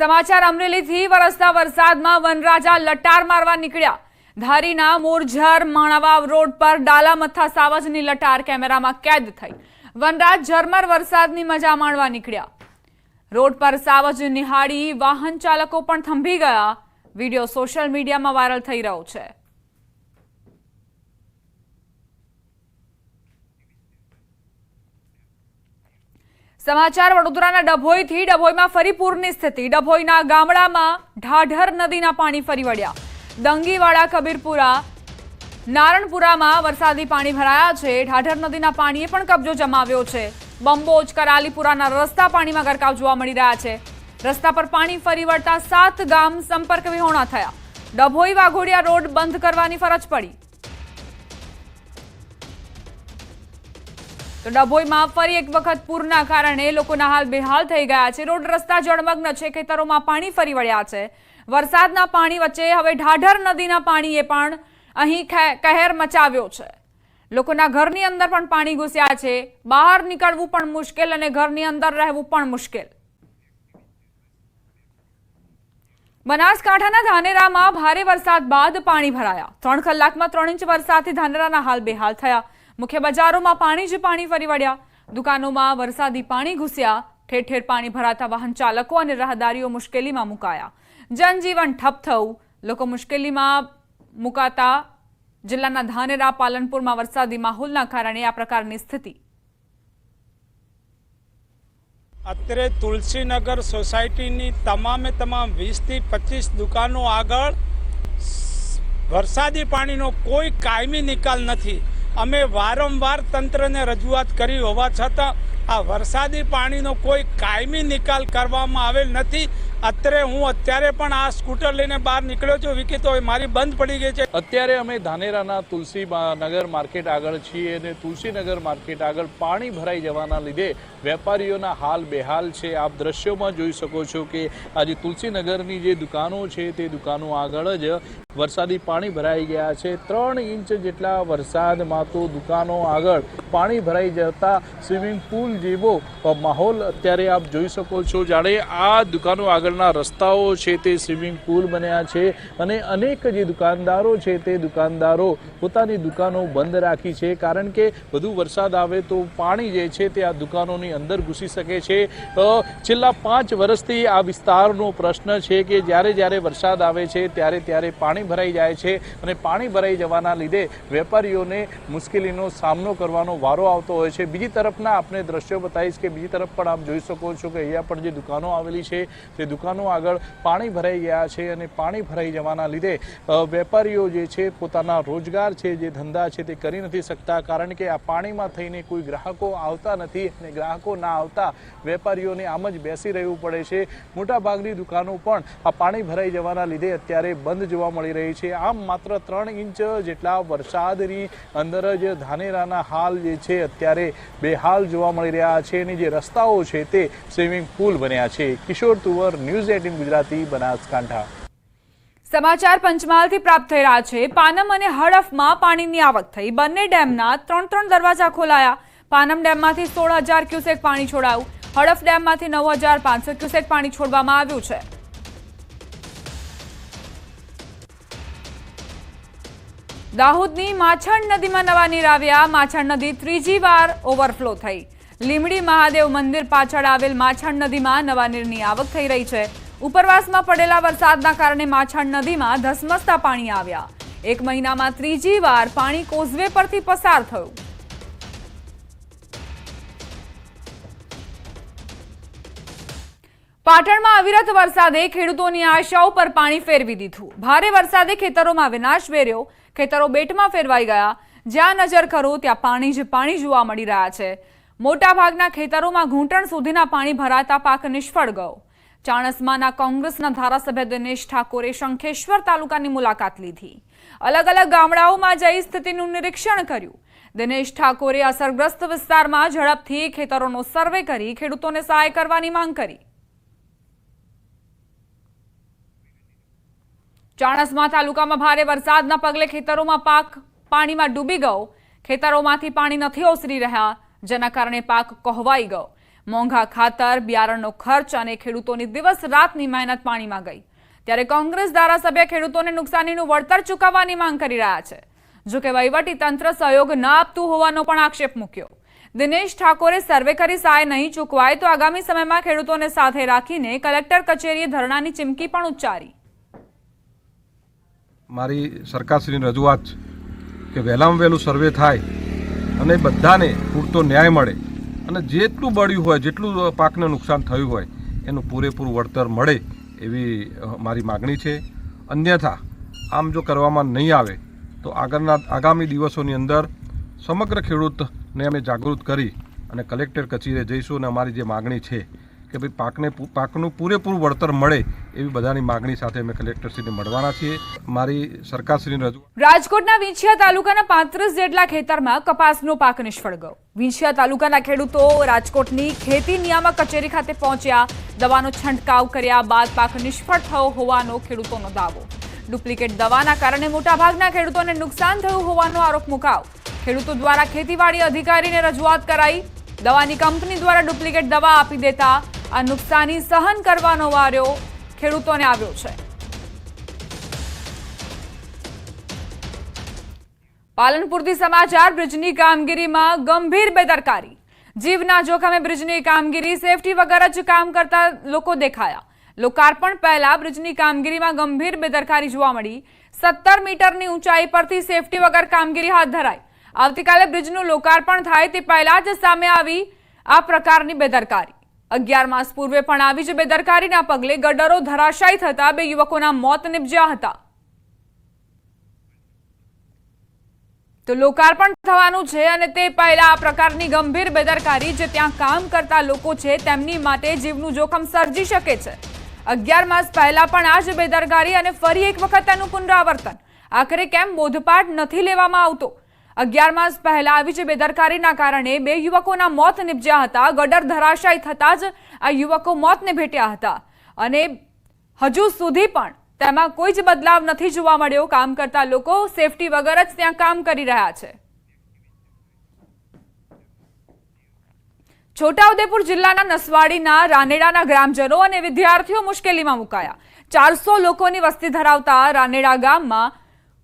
સમાચાર અમરેલીથી વરસતા વરસાદમાં વનરાજા લટાર મારવા નીકળ્યા. ધારીના મોરઝર માણાવાવ રોડ પર ડાલામથા સાવજની લટાર કેમેરામાં કેદ થઈ. વનરાજ ઝરમર વરસાદની મજા માણવા નીકળ્યા. રોડ પર સાવજ નિહાળી વાહન ચાલકો પણ થંભી ગયા. વીડિયો સોશિયલ મીડિયામાં વાયરલ થઈ રહ્યો છે. સમાચાર, વડોદરાના ડભોઈથી ડભોઈમાં ફરી પૂરની સ્થિતિ. ડભોઈના ગામડામાં ઢાઢર નદીના પાણી ફરી વળ્યા. દંગીવાડા, કબીરપુરા, નારણપુરામાં વરસાદી પાણી ભરાયા છે. ઢાઢર નદીના પાણીએ પણ કબજો જમાવ્યો છે. બંબોજ, કરાલીપુરાના રસ્તા પાણીમાં ગરકાવ જોવા મળી રહ્યા છે. રસ્તા પર પાણી ફરી વળતા સાત ગામ સંપર્ક વિહોણા થયા. ડભોઈ વાઘોડિયા રોડ બંધ કરવાની ફરજ પડી. તો ડભોઈમાં ફરી એક વખત પૂરના કારણે લોકોના હાલ બેહાલ થઈ ગયા છે. રોડ રસ્તા જળમગ્ન છે. ખેતરોમાં પાણી ફરી વળ્યા છે. વરસાદના પાણી વચ્ચે હવે ઢાઢર નદીના પાણીએ પણ અહીં કહેર મચાવ્યો છે. લોકોના ઘરની અંદર પણ પાણી ઘૂસ્યા છે. બહાર નીકળવું પણ મુશ્કેલ અને ઘરની અંદર રહેવું પણ મુશ્કેલ. બનાસકાંઠાના ધાનેરામાં ભારે વરસાદ બાદ પાણી ભરાયા. ત્રણ કલાકમાં ત્રણ ઇંચ વરસાદથી ધાનેરાના હાલ બેહાલ થયા. મુખ્ય બજારોમાં પાણી જ પાણી ફરી વળ્યા. દુકાનોમાં વરસાદી પાણી ઘૂસ્યા. ઠેર ઠેર પાણી ભરાતા વાહન ચાલકો અને રાહદારીઓ મુશ્કેલીમાં મુકાયા. જનજીવન ઠપ થયું. લોકો મુશ્કેલીમાં મુકાતા. જિલ્લાના ધાનેરા, પાલનપુરમાં વરસાદી માહોલના કારણે આ પ્રકારની સ્થિતિ. અત્યારે તુલસીનગર સોસાયટીની તમામે તમામ વીસથી પચીસ દુકાનો આગળ વરસાદી પાણીનો કોઈ કાયમી નિકાલ નથી. અમે વારંવાર તંત્રને રજૂઆત કરી હોવા છતાં આ વરસાદી પાણીનો કોઈ કાયમી નિકાલ કરવામાં આવેલ નથી. અત્યારે હું અત્યારે પણ આ સ્કૂટર લઈને બહાર નીકળ્યો છું. વિકી, તો મારી બંધ પડી ગઈ છે. અત્યારે અમે ધાનેરાના તુલસી નગર માર્કેટ આગળ છીએ અને તુલસીનગર માર્કેટ આગળ પાણી ભરાઈ જવાના લીધે વેપારીઓના હાલ બેહાલ છે. આપ દ્રશ્યોમાં જોઈ શકો છો કે આજે તુલસીનગરની જે દુકાનો છે તે દુકાનો આગળ જ વરસાદી પાણી ભરાઈ ગયા છે. ત્રણ ઇંચ જેટલા વરસાદમાં તો દુકાનો આગળ પાણી ભરાઈ જતા સ્વિમિંગ પુલ જેવો માહોલ અત્યારે આપ જોઈ શકો છો. જાણે આ દુકાનો આગળના રસ્તાઓ છે તે સ્વિમિંગ પુલ બન્યા છે અને અનેક જે દુકાનદારો છે તે દુકાનદારો પોતાની દુકાનો બંધ રાખી છે. કારણ કે વધુ વરસાદ આવે તો પાણી જે છે તે આ દુકાનોની અંદર ઘૂસી શકે છે. છેલ્લા પાંચ વર્ષથી આ વિસ્તારનો પ્રશ્ન છે કે જ્યારે જ્યારે વરસાદ આવે છે ત્યારે ત્યારે પાણી ભરાઈ જાય છે અને પાણી ભરાઈ જવાના લીધે વેપારીઓને મુશ્કેલીનો સામનો કરવાનો વારો આવતો હોય છે. બીજી તરફના આપણે દ્રશ્યો બતાવીશ કે બીજી તરફ પણ આપ જોઈ શકો છો કે અહીંયા પણ જે દુકાનો આવેલી છે તે દુકાનો આગળ પાણી ભરાઈ ગયા છે અને પાણી ભરાઈ જવાના લીધે વેપારીઓ જે છે પોતાના રોજગાર છે, જે ધંધા છે તે કરી નથી શકતા. કારણ કે આ પાણીમાં થઈને કોઈ ગ્રાહકો આવતા નથી અને ગ્રાહકો ના આવતા વેપારીઓને આમ જ બેસી રહેવું પડે છે. મોટાભાગની દુકાનો પણ આ પાણી ભરાઈ જવાના લીધે અત્યારે બંધ જોવા મળી રહી છે. આમ માત્ર ત્રણ ઇંચ જેટલા વરસાદની અંદર જ ધાનેરાના હાલ જે છે અત્યારે બેહાલ જોવા મળી રહ્યા છે. અને જે રસ્તાઓ છે તે સ્વિમિંગ પુલ બન્યા છે. Kishor Tuvar news eighteen Gujarati Banaskantha. સમાચાર પંચમહાલથી પ્રાપ્ત થઈ રહ્યા છે. પાનમ અને હડફમાં પાણીની આવક થઈ. બંને ડેમના ત્રણ ત્રણ દરવાજા ખોલાયા. પાનમ ડેમમાંથી સોળ હજાર ક્યુસેક પાણી છોડાયું. હડફ ડેમમાંથી નવ હજાર પાંચસો ક્યુસેક પાણી છોડવામાં આવ્યું છે. દાહોદની માછણ નદીમાં નવા નીર આવ્યા. માછણ નદી ત્રીજી વાર ઓવરફ્લો થઈ. લીમડી મહાદેવ મંદિર પાછળ આવેલ માછણ નદીમાં નવા નીરની આવક થઈ રહી છે. ઉપરવાસમાં પડેલા વરસાદના કારણે માછણ નદીમાં ધસમસતા પાણી આવ્યા. એક મહિનામાં ત્રીજી વાર પાણી કોઝવે પરથી પસાર થયું. પાટણમાં અવિરત વરસાદે ખેડૂતોની આશાઓ પર પાણી ફેરવી દીધું. ભારે વરસાદે ખેતરોમાં વિનાશ વેર્યો. ખેતરો બેટમાં ફેરવાઈ ગયા. જ્યાં નજર કરો, ત્યાં પાણી જ પાણી જોવા મળી રહ્યા છે. મોટાભાગના ખેતરોમાં ઘૂંટણ સુધીના પાણી ભરાતા પાક નિષ્ફળ ગયો. ચાણસમાના કોંગ્રેસના ધારાસભ્ય દિનેશ ઠાકોરે શંખેશ્વર તાલુકાની મુલાકાત લીધી. અલગ અલગ ગામડાઓમાં જઈ સ્થિતિનું નિરીક્ષણ કર્યું. દિનેશ ઠાકોરે અસરગ્રસ્ત વિસ્તારમાં ઝડપથી ખેતરોનો સર્વે કરી ખેડૂતોને સહાય કરવાની માંગ કરી. ચાણસમા તાલુકામાં ભારે વરસાદના પગલે ખેતરોમાં પાક પાણીમાં ડૂબી ગયો. ખેતરોમાંથી પાણી નથી ઓસરી રહ્યા. જેના કારણે પાક કોહવાઈ ગયો. મોંઘા ખાતર, બિયારણનો ખર્ચ અને ખેડૂતોની દિવસ રાતની મહેનત પાણીમાં ગઈ. ત્યારે કોંગ્રેસ ધારાસભ્ય ખેડૂતોને નુકસાનીનું વળતર ચૂકવવાની માંગ કરી રહ્યા છે. જોકે તંત્ર સહયોગ ન આપતું હોવાનો પણ આક્ષેપ મૂક્યો. દિનેશ ઠાકોરે સર્વે કરી સહાય નહીં ચૂકવાય તો આગામી સમયમાં ખેડૂતોને સાથે રાખીને કલેક્ટર કચેરીએ ધરણાની ચીમકી પણ ઉચ્ચારી. મારી સરકારશ્રીની રજૂઆત કે વહેલામાં વહેલું સર્વે થાય અને બધાને પૂરતો ન્યાય મળે. અને જેટલું બળ્યું હોય, જેટલું પાકને નુકસાન થયું હોય, એનું પૂરેપૂરું વળતર મળે એવી મારી માગણી છે. અન્યથા, આમ જો કરવામાં નહીં આવે, તો આગળના, આગામી દિવસોની અંદર સમગ્ર ખેડૂતને અમે જાગૃત કરી અને કલેક્ટર કચેરીએ જઈશું અને અમારી જે માગણી છે કે ભાઈ પાકને પાકનું પૂરેપૂરું વળતર મળે એવી બધાની માગણી સાથે અમે કલેક્ટરશ્રીને મળવાના છીએ. મારી સરકારશ્રીને રજૂ રાજકોટના વિંછિયા તાલુકાના પાંત્રીસ જેટલા ખેતરમાં કપાસનો પાક નિષ્ફળ ગયો. વિંછિયા તાલુકાના ખેડૂતો રાજકોટની ખેતી નિયામક કચેરી ખાતે પહોંચ્યા. દવાનો છંટકાવ કર્યા બાદ પાક નિષ્ફળ થયો હોવાનો ખેડૂતોનો દાવો. ડુપ્લિકેટ દવાના કારણે મોટાભાગના ખેડૂતોને નુકસાન થયું હોવાનો આરોપ મુકાવ ખેડૂતો દ્વારા ખેતીવાડી અધિકારીને રજૂઆત કરાઈ. દવાની કંપની દ્વારા ડુપ્લિકેટ દવા આપી દેતા આ નુકસાની સહન કરવાનો વાર્યો ખેડૂતોને આવ્યો છે. પાલનપુરથી સમાચાર, બ્રિજની કામગીરીમાં ગંભીર બેદરકારી. જીવના જોખમે બ્રિજની કામગીરી, સેફટી વગર જ કામ કરતા લોકો દેખાયા. લોકાર્પણ પહેલા બ્રિજની કામગીરીમાં ગંભીર બેદરકારી જોવા મળી. સત્તર મીટરની ઊંચાઈ પરથી સેફટી વગર કામગીરી હાથ ધરાઈ. આવતીકાલે બ્રિજનું લોકાર્પણ થાય તે પહેલા જ સામે આવી આ પ્રકારની બેદરકારી. અગિયાર માસ પૂર્વે પણ આવી જ બેદરકારીના પગલે ગડરો ધરાશાયી થતા બે યુવકોના મોત નિપજ્યા હતા. તો લોકાર્પણ થવાનું છે અને તે પહેલા આ પ્રકારની ગંભીર બેદરકારી જે ત્યાં કામ કરતા લોકો છે તેમની માટે જીવનું જોખમ સર્જી શકે છે. અગિયાર માસ પહેલા પણ આ જ બેદરકારી અને ફરી એક વખત તેનું પુનરાવર્તન. આખરે કેમ બોધપાઠ નથી લેવામાં આવતો? અગિયાર માસ પહેલા આવી જ બેદરકારીના કારણે બે યુવકોના મોત નિપજ્યા હતા. ગડર ધરાશાયી થતા જ આ યુવકો મોતને ભેટ્યા હતા. અને હજુ સુધી પણ તેમાં કોઈ જ બદલાવ નથી જોવા મળ્યો. કામ કરતા લોકો સેફટી વગર જ ત્યાં કામ કરી રહ્યા છે. છોટાઉદેપુર જિલ્લાના નસવાડીના રાનેડાના ગ્રામજનો અને વિદ્યાર્થીઓ મુશ્કેલીમાં મુકાયા. ચારસો લોકોની વસ્તી ધરાવતા રાનેડા ગામમાં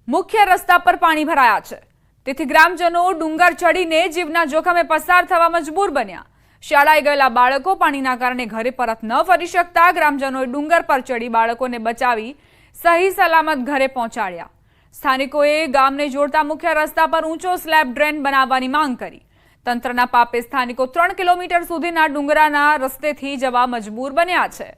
મુખ્ય રસ્તા પર પાણી ભરાયા છે. તેથી ગ્રામજનો ડુંગર ચડીને જીવના જોખમે પસાર થવા મજબૂર બન્યા. શાળાએ ગયેલા બાળકો પાણીના કારણે ઘરે પરત ન ફરી શકતા ગ્રામજનોએ ડુંગર પર ચડી બાળકોને બચાવી સહી સલામત ઘરે પહોંચાડ્યા. સ્થાનિકોએ ગામને જોડતા મુખ્ય રસ્તા પર ઊંચો સ્લેબ ડ્રેન બનાવવાની માંગ કરી. તંત્રના પાપે સ્થાનિકો ત્રણ કિલોમીટર સુધીના ડુંગરાના રસ્તેથી જવા મજબૂર બન્યા છે.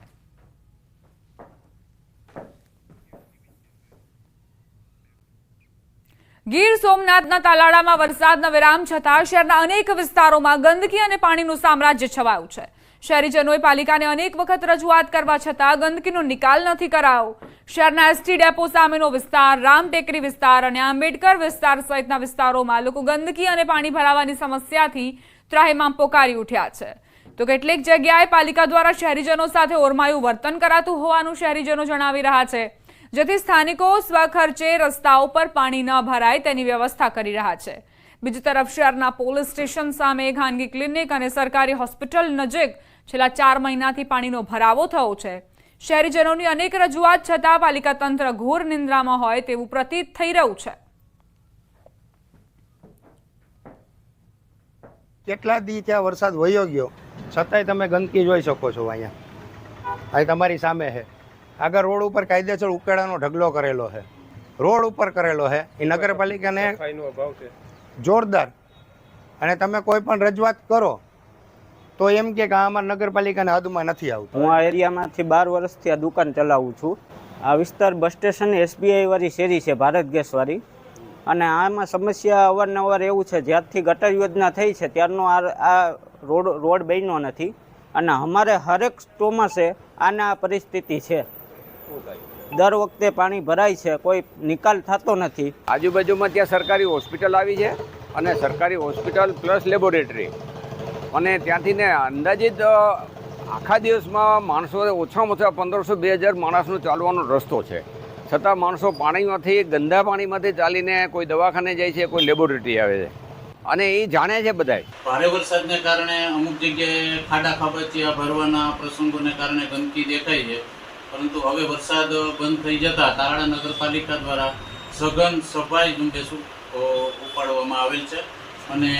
ગીર સોમનાથના તાલાળામાં વરસાદના વિરામ છતાં શહેરના અનેક વિસ્તારોમાં ગંદકી અને પાણીનું સામ્રાજ્ય છવાયું છે. શહેરીજનોએ પાલિકાને અનેક વખત રજૂઆત કરવા છતાં ગંદકીનો નિકાલ નથી કરાયો. શહેરના એસટી ડેપો સામેનો વિસ્તાર રામટેકરી વિસ્તાર અને આંબેડકર વિસ્તાર સહિતના વિસ્તારોમાં લોકો ગંદકી અને પાણી ભરાવાની સમસ્યાથી ત્રાહેમામ પોકારી ઉઠ્યા છે. તો કેટલીક જગ્યાએ પાલિકા દ્વારા શહેરીજનો સાથે ઓરમાયું વર્તન કરાતું હોવાનું શહેરીજનો જણાવી રહ્યા છે. જેથી સ્થાનિકો સ્વખર્ચે રસ્તાઓ પર પાણી ન ભરાય તેની વ્યવસ્થા કરી રહ્યા છે. બીજી તરફ શહેરના પોલીસ સ્ટેશન સામે ખાનગી ક્લિનિક અને સરકારી હોસ્પિટલ નજીક છેલ્લા ચાર મહિનાથી પાણીનો ભરાવો થયો છે. શહેરીજનોની અનેક રજૂઆત છતાં પાલિકા તંત્ર ઘોર નિંદ્રામાં હોય તેવું પ્રતીત થઈ રહ્યું છે. કેટલા દી ત્યાં વરસાદ વયો ગયો? છતાંય તમે ગંદકી જોઈ શકો છો અહીંયા. અહીં તમારી સામે છે. આગળ રોડ ઉપર કાયદેસર ઉકેડાનો ઢગલો કરેલો છે. રોડ ઉપર કરેલો છે. એ નગરપાલિકાને જોરદાર. અને તમે કોઈ પણ રજૂઆત કરો તો એમ કે આ અમારા નગરપાલિકાને હદમાં નથી આવતું. હું આ એરિયામાંથી બાર વર્ષથી આ દુકાન ચલાવું છું. આ વિસ્તાર બસ સ્ટેશન એસબીઆઈ વાળી શેરી છે ભારત ગેસ વાળી અને આમાં સમસ્યા અવારનવાર એવું છે જ્યારથી ગટર યોજના થઈ છે ત્યારનો આ આ રોડ રોડ બન્યો નથી. અને અમારે હરેક ચોમાસે આના આ પરિસ્થિતિ છે. દર વખતે પાણી ભરાય છે કોઈ નિકાલ થતો નથી. આજુબાજુમાં ત્યાં સરકારી હોસ્પિટલ આવી છે અને સરકારી હોસ્પિટલ પ્લસ લેબોરેટરી. અને ત્યાંથી ને અંદાજિત આખા દિવસમાં માણસો ઓછામાં ઓછા પંદરસો બે હજાર માણસનો ચાલવાનો રસ્તો છે. છતાં માણસો પાણીમાંથી ગંદા પાણીમાંથી ચાલીને કોઈ દવાખાને જાય છે કોઈ લેબોરેટરી આવે છે. અને એ જાણે છે બધાય. ભારે વરસાદને કારણે અમુક જગ્યાએ ખાડા ખાબચિયા ભરવાના પ્રસંગોને કારણે ગંદકી દેખાય છે. પરંતુ હવે વરસાદ બંધ થઈ જતા તારાણા નગરપાલિકા દ્વારા સઘન સફાઈ ઝુંબેશ ઉપાડવામાં આવેલ છે અને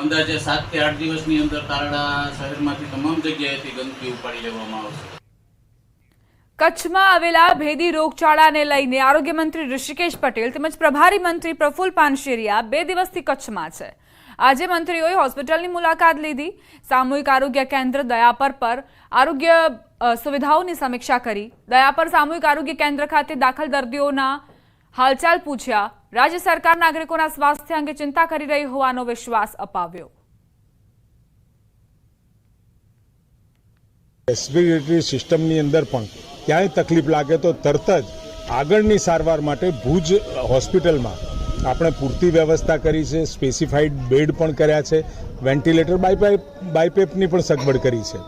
અંદાજે સાતથી આઠ દિવસની અંદર તારાડા શહેરમાંથી તમામ જગ્યાએથી ગંદકી ઉપાડી લેવામાં આવશે. કચ્છમાં આવેલા ભેદી રોગચાળાને લઈને આરોગ્ય મંત્રી ઋષિકેશ પટેલ તેમજ પ્રભારી મંત્રી પ્રફુલ પાનશેરિયા બે દિવસથી કચ્છમાં છે. આજે મંત્રીઓએ હોસ્પિટલની મુલાકાત લીધી. સામૂહિક આરોગ્ય કેન્દ્ર દયાપર પર આરોગ્ય સુવિધાઓની સમીક્ષા કરી. દયાપર સામૂહિક આરોગ્ય કેન્દ્ર ખાતે દાખલ દર્દીઓના હાલચાલ પૂછ્યા. રાજ્ય સરકાર નાગરિકોના સ્વાસ્થ્ય અંગે ચિંતા કરી રહી હોવાનો વિશ્વાસ અપાવ્યો. રેસ્પિરેટરી સિસ્ટમની અંદર પણ ક્યાંય તકલીફ લાગે તો તરત જ આગળની સારવાર માટે ભુજ હોસ્પિટલમાં આપણે પૂરતી વ્યવસ્થા કરી છે સ્પેસિફાઈડ બેડ પણ કર્યા છે વેન્ટિલેટર બાયપાઇપ બાયપેપની પણ સગવડ કરી છે.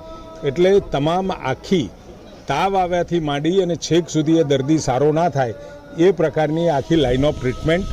એટલે તમામ આખી તાવ આવ્યાથી માંડી અને છેક સુધી એ દર્દી સારો ના થાય, એ પ્રકારની આખી લાઇન ઓફ ટ્રીટમેન્ટ